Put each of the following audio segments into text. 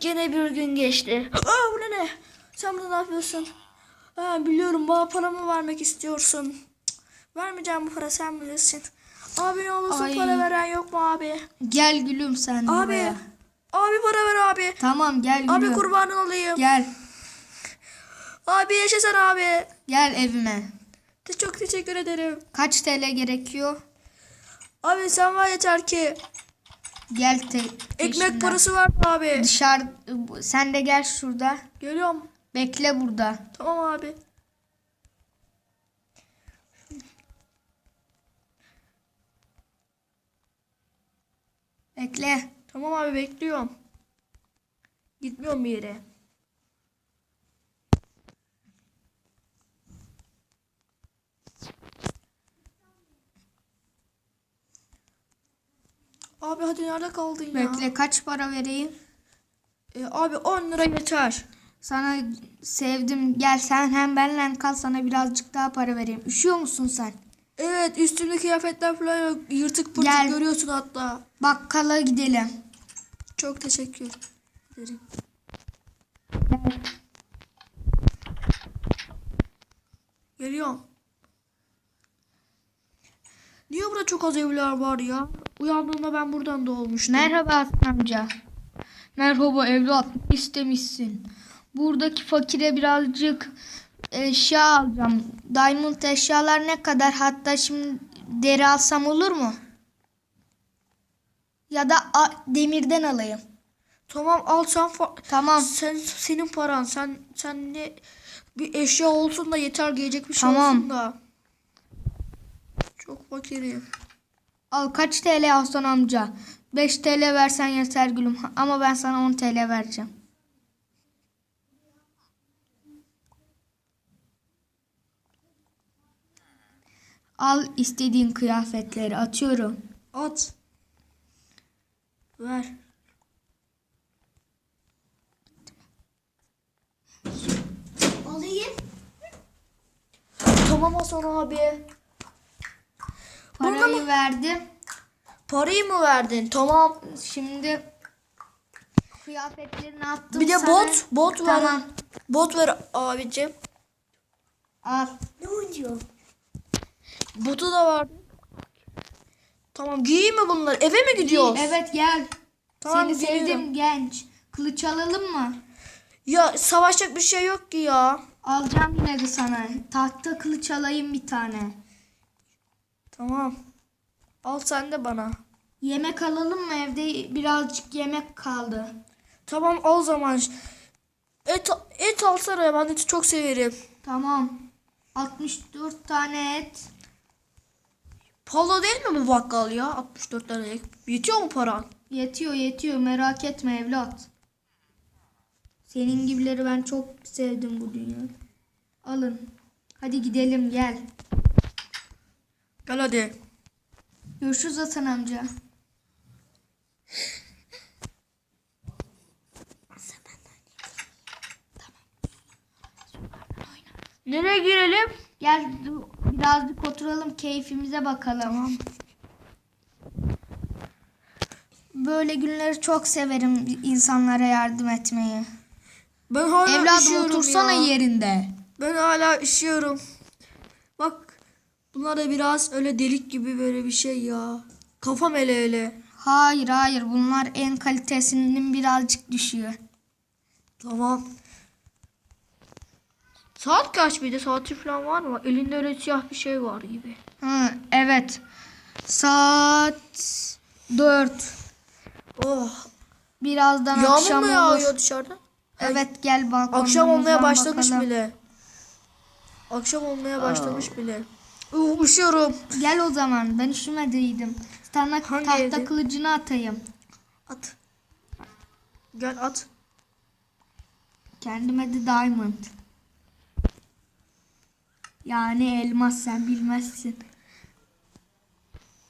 gene bir gün geçti. Aa bu ne? Sen burada ne yapıyorsun? Ha, biliyorum bana paramı vermek istiyorsun. Cık, Vermeyeceğim bu para sen bilirsin. Abi ne olursun Ay. para veren yok mu abi? Gel gülüm sen Abi. buraya. Abi para ver abi. Tamam gel gülüm. Abi kurbanın olayım. Gel. Abi yaşasın abi. Gel evime. Çok teşekkür ederim. Kaç TL gerekiyor? Abi sen var yeter ki. Gel te Ekmek parası var mı abi? Dışarı sen de gel şurada. Geliyorum. Bekle burada. Tamam abi. Bekle. Tamam abi bekliyorum. Gitmiyorum bir yere. Abi hadi nerede kaldın ya? Bekle kaç para vereyim? E, abi 10 lira yeter. Sana sevdim. Gel sen hem benimle kal sana birazcık daha para vereyim. Üşüyor musun sen? Evet üstümde kıyafetler falan yok. Yırtık pırtık Gel. görüyorsun hatta. Bakkala gidelim. Çok teşekkür ederim. Gel. Geliyorum. Niye burada çok az evler var ya? Uyandığımda ben buradan doğmuştum. Merhaba amca. Merhaba evlat. İstemişsin? Buradaki fakire birazcık eşya alacağım. Diamond eşyalar ne kadar? Hatta şimdi deri alsam olur mu? Ya da demirden alayım. Tamam al sen Tamam. sen senin paran sen sen ne bir eşya olsun da yeter giyecek bir şey Tamam. olsun da. Çok fakirim. Al kaç TL Hasan amca? 5 TL versen yeter gülüm. Ama ben sana 10 TL vereceğim. Al istediğin kıyafetleri atıyorum. At. Ver. Alayım. Tamam Hasan abi. Burada Parayı verdim. Parayı mı verdin? Tamam. Şimdi kıyafetlerini attım Bir de sana. bot, bot ver. Tamam. Bot ver abicim. Al. Ne oynuyor? Botu da var. Tamam giyeyim mi bunları? Eve mi gidiyoruz? Evet gel. Tamam, Seni geliyorum. sevdim genç. Kılıç alalım mı? Ya savaşacak bir şey yok ki ya. Alacağım yine de sana. Tahta kılıç alayım bir tane. Tamam. Al sen de bana. Yemek alalım mı? Evde birazcık yemek kaldı. Tamam al o zaman. Et, et alsana ben eti çok severim. Tamam. 64 tane et. Pahalı değil mi bu bakkal ya? 64 tane et. Yetiyor mu paran? Yetiyor yetiyor merak etme evlat. Senin gibileri ben çok sevdim bu dünyada. Alın. Hadi gidelim gel. Gel hadi. Görüşürüz Hasan amca. Nereye girelim? Gel birazcık oturalım keyfimize bakalım. Tamam. Böyle günleri çok severim insanlara yardım etmeyi. Ben hala Evladım üşüyorum otursana ya. yerinde. Ben hala üşüyorum. Bak bunlar da biraz öyle delik gibi böyle bir şey ya. Kafam ele öyle. Hayır hayır bunlar en kalitesinin birazcık düşüyor. Tamam. Saat kaç bir de saati falan var mı? Elinde öyle siyah bir şey var gibi. Hı, evet. Saat 4. Oh. Birazdan Yağmur akşam mu olur. yağıyor dışarıda? Evet gel balkondan Akşam olmaya başlamış bakalım. bile. Akşam olmaya başlamış bile. Üşüyorum. Gel o zaman ben üşümediydim. Sana Hangi tahta evde? kılıcını atayım. At. Gel at. Kendime de diamond. Yani elmas sen bilmezsin.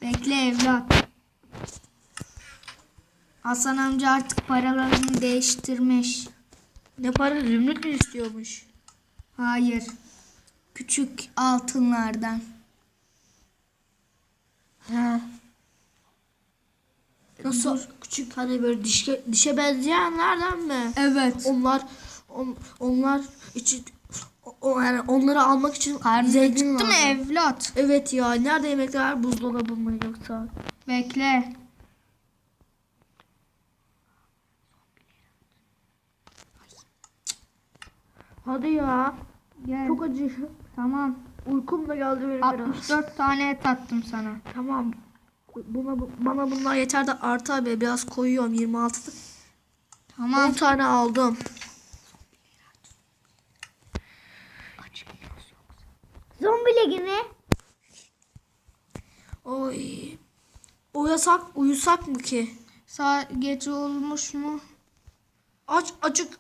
Bekle evlat. Hasan amca artık paralarını değiştirmiş. Ne para zümrüt mü istiyormuş? Hayır. Küçük altınlardan. Ha. Nasıl? Küçük hani böyle dişe, dişe benzeyenlerden mi? Evet. Onlar on, onlar için o, yani onları almak için Karnın zengin acıktı mı evlat? Evet ya. Nerede yemekler? Buzdolabı mı yoksa? Bekle. Hadi ya. Gel. Çok acı. Tamam. Uykum da geldi benim biraz. 64 tane et attım sana. Tamam. Buna, bana bunlar yeter de artı abi biraz koyuyorum 26. 10 Tamam. tane aldım. Zombi ligi mi? Oy. Uyasak, uyusak mı ki? Saat gece olmuş mu? Aç acık.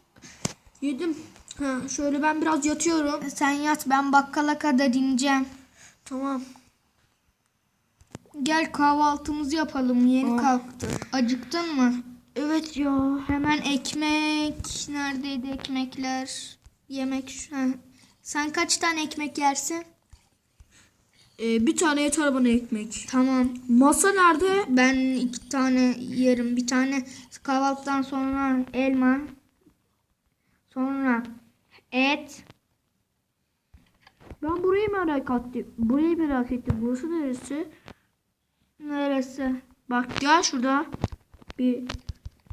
Yedim. Ha, şöyle ben biraz yatıyorum. Sen yat ben bakkala kadar ineceğim. Tamam. Gel kahvaltımızı yapalım. Yeni Oh. kalktık. Acıktın mı? Evet ya. Hemen ekmek. Neredeydi ekmekler? Yemek. şu- ha. Sen kaç tane ekmek yersin? Ee, bir tane yeter bana ekmek. Tamam. Masa nerede? Ben iki tane yerim. Bir tane kahvaltıdan sonra elma. Sonra et. Ben burayı merak ettim. Burayı merak ettim. Burası neresi? Neresi? Bak gel şurada. Bir,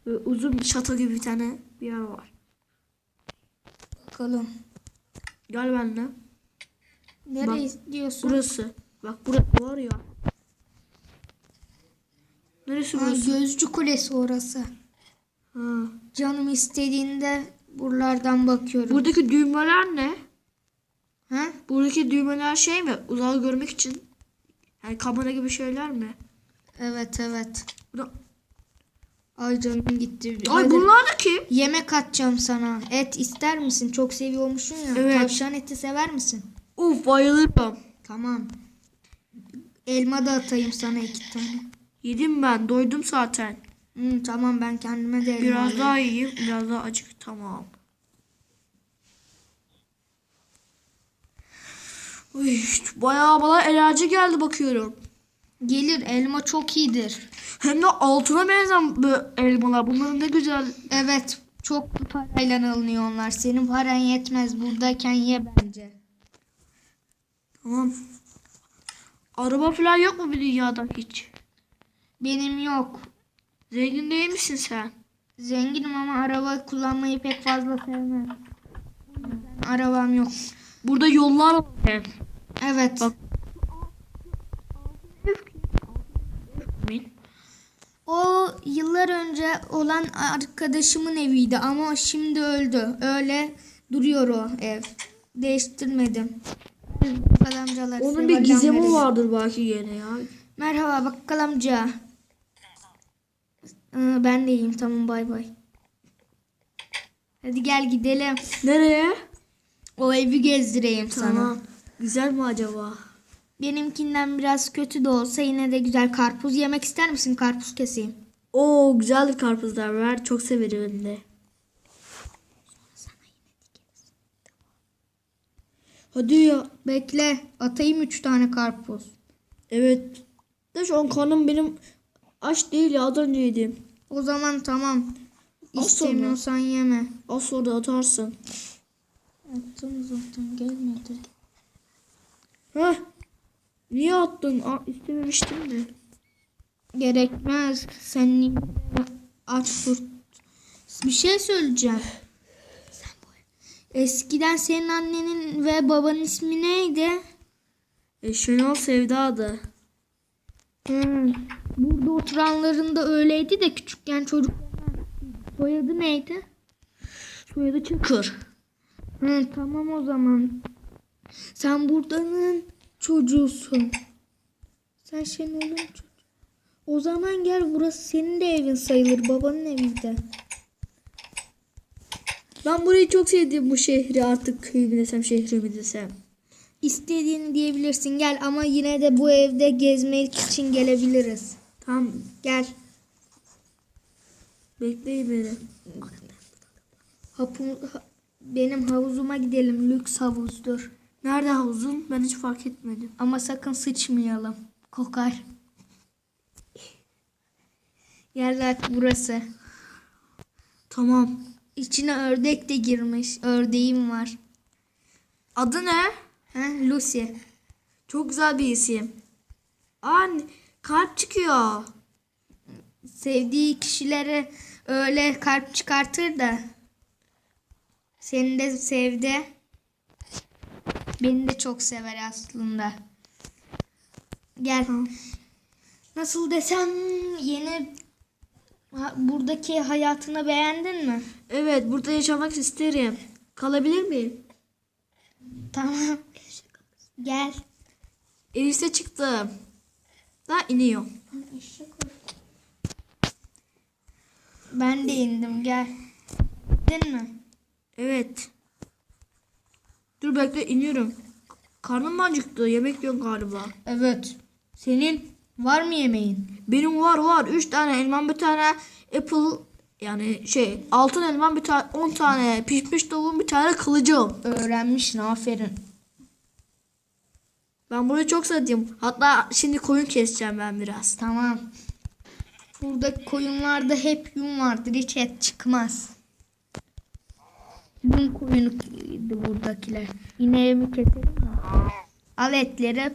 bir uzun bir şato gibi bir tane bir yer var. Bakalım. Gel benimle. Nereye diyorsun? Burası. Bak burası var ya. Neresi Ha, burası? Gözcü Kulesi orası. Ha. Canım istediğinde buralardan bakıyorum. Buradaki düğmeler ne? ha? Buradaki düğmeler şey mi? Uzağı görmek için. Yani kamera gibi şeyler mi? Evet evet. Burada... Ay canım gitti. Ay Hadi. bunlar da kim? Yemek atacağım sana. Et ister misin? Çok seviyormuşsun ya. Evet. Tavşan eti sever misin? Uf bayılırım. Tamam. Elma da atayım sana iki tane. Yedim ben. Doydum zaten. Hı, tamam ben kendime de elma Biraz alayım. daha yiyeyim. Biraz daha acık. Tamam. Uy, bayağı bana enerji geldi bakıyorum. Gelir elma çok iyidir. Hem de altına benzeyen bu elmalar. Bunların ne güzel. Evet çok parayla alınıyor onlar. Senin paran yetmez. Buradayken ye bence. Tamam. Araba falan yok mu bir dünyada hiç? Benim yok. Zengin değil misin sen? Zenginim ama araba kullanmayı pek fazla sevmem. Arabam yok. Burada yollar var. Evet. Bak. O yıllar önce olan arkadaşımın eviydi ama şimdi öldü. Öyle duruyor o ev. Değiştirmedim. Bakkal amcalar Onun bir gizemi vardır belki gene ya. Merhaba bakkal amca. Aa, ben de iyiyim tamam bay bay. Hadi gel gidelim. Nereye? O evi gezdireyim sana. Tamam. Güzel mi acaba? Benimkinden biraz kötü de olsa yine de güzel karpuz yemek ister misin? Karpuz keseyim. Oo güzeldir karpuzlar. Ver çok severim de. Hadi ya. Bekle atayım üç tane karpuz. Evet. De şu an karnım benim aç değil ya. Az önce yedim. O zaman tamam. İstemiyorsan yeme. Az sonra atarsın. Attım zaten gelmedi. Heh. Niye attın? Aa, istememiştim de. Gerekmez. Sen aç dur. Bir şey söyleyeceğim. Eskiden senin annenin ve babanın ismi neydi? E, Şenol Sevda'dı. Hmm. Burada oturanların da öyleydi de küçükken çocuk. Soyadı neydi? Soyadı Çakır. Hı, tamam o zaman. Sen buranın çocuğusun. Sen Şenol'un çocuğu. O zaman gel burası senin de evin sayılır. Babanın evi de. Ben burayı çok sevdim bu şehri artık köyü mü desem şehri mi desem. İstediğini diyebilirsin gel ama yine de bu evde gezmek için gelebiliriz. Tamam Gel. bekleyin beni. Hapum, ha- benim havuzuma gidelim. Lüks havuzdur. Nerede havuzun? Ben hiç fark etmedim. Ama sakın sıçmayalım. Kokar. Bak burası. Tamam. İçine ördek de girmiş. Ördeğim var. Adı ne? Ha, Lucy. Çok güzel bir isim. Aa kalp çıkıyor. Sevdiği kişilere öyle kalp çıkartır da. Seni de sevdi. Beni de çok sever aslında. Gel. Nasıl desem yeni buradaki hayatını beğendin mi? Evet burada yaşamak isterim. Kalabilir miyim? Tamam. Gel. Elise çıktım. Daha iniyor. Ben de indim gel. Gittin mi? Evet. Dur bekle iniyorum. Karnım acıktı? Yemek yok galiba. Evet. Senin var mı yemeğin? Benim var var. 3 tane elmam bir tane apple yani şey altın elmam bir tane 10 tane pişmiş tavuğum bir tane kılıcım. Öğrenmişsin aferin. Ben burayı çok sevdim. Hatta şimdi koyun keseceğim ben biraz. Tamam. Burada koyunlarda hep yün vardır. Hiç et çıkmaz. Yün koyunuydu buradakiler. İneği mi keselim mi? Al etleri.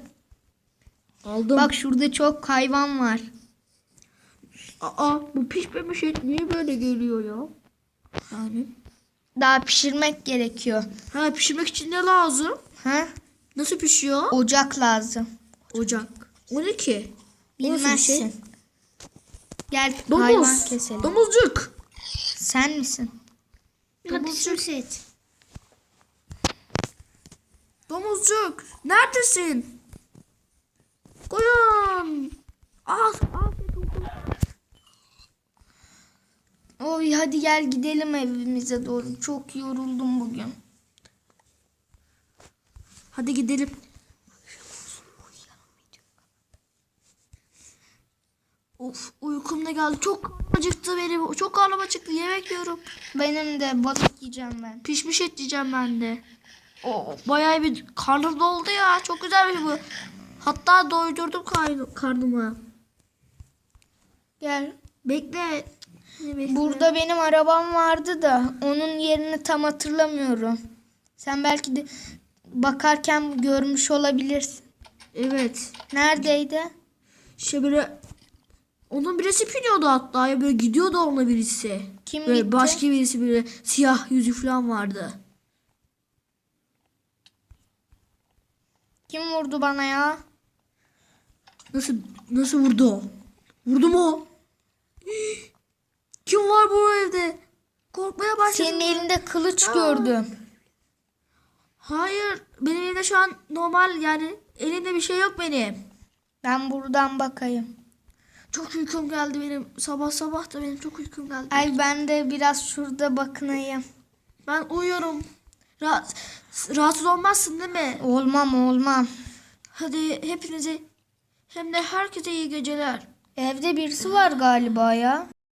Aldım. Bak şurada çok hayvan var. Aa bu pişmemiş et niye böyle geliyor ya? Yani. Daha pişirmek gerekiyor. Ha pişirmek için ne lazım? Ha? Nasıl pişiyor? Ocak lazım. Ocak. O ne ki? Bir Bilmezsin. şey? Gel hayvan Domuz. keselim. Domuzcuk. Sen misin? Domuzcuk. Domuzcuk. Neredesin? Koyun. Al. Al. Oy hadi gel gidelim evimize doğru. Çok yoruldum bugün. Hadi gidelim. Of uykum da geldi. Çok acıktı benim. Çok karnım acıktı. Yemek yiyorum. Benim de balık yiyeceğim ben. Pişmiş et yiyeceğim ben de. O bayağı bir karnım doldu ya. Çok güzel bir şey bu. Hatta doydurdum kar- karnımı. Gel. Bekle. Ne? Burada benim arabam vardı da onun yerini tam hatırlamıyorum. Sen belki de bakarken görmüş olabilirsin. Evet. Neredeydi? İşte böyle onun birisi biniyordu hatta ya böyle gidiyordu onunla birisi. Kim böyle gitti? başka birisi böyle siyah yüzü falan vardı. Kim vurdu bana ya? Nasıl nasıl vurdu? o? Vurdu mu? o? Kim var bu evde? Korkmaya başladım. Senin elinde kılıç gördüm. Hayır, benim elimde şu an normal yani elimde bir şey yok benim. Ben buradan bakayım. Çok uykum geldi benim. Sabah sabah da benim çok uykum geldi. Ay ben de biraz şurada bakınayım. Ben uyuyorum. Rahat, rahatsız olmazsın değil mi? Olmam olmam. Hadi hepinize hem de herkese iyi geceler. Evde birisi var galiba ya.